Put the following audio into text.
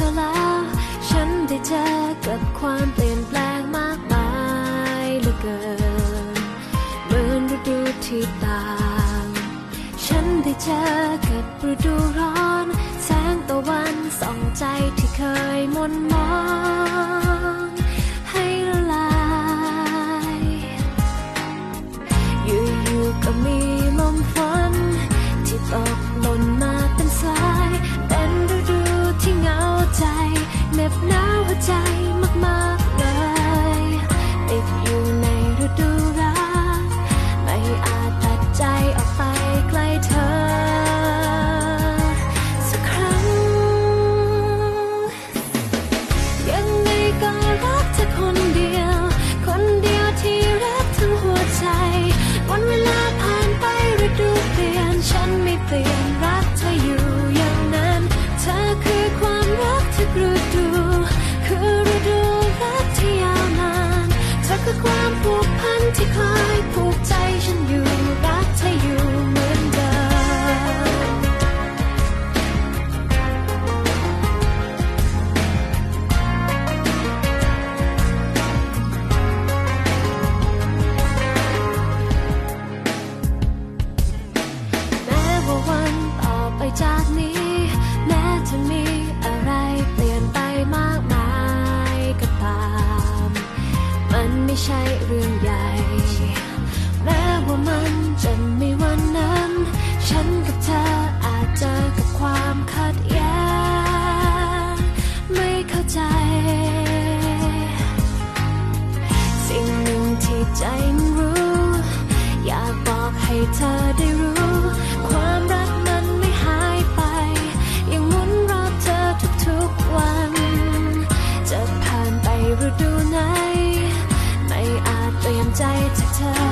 ธอแล้ว ฉันได้เจอกับความเปลี่ยนแปลงมากมายเหลือเกินเหมือนฤดูที่ต่าง ฉันได้เจอกับฤดูร้อน แสงตะวันส่องใจที่เคยมนม หนาวหัวใจมากๆเลยติดอยู่ในฤดูรักไม่อาจตัดใจออกไปไกลเธอ สักครั้ง ยังไงก็รักเธอคนเดียว คนเดียวที่รักทั้งหัวใจ วันเวลาผ่านไปฤดูเปลี่ยนฉันไม่เปลี่ยน ไม่ใช่เรื่องใหญ่ แม้ว่ามันจะมีวันนั้น ฉันกับเธออาจเจอกับความขัดแย้งไม่เข้าใจ สิ่งหนึ่งที่ใจมันรู้ อยากบอกให้เธอ ใจจากเธอ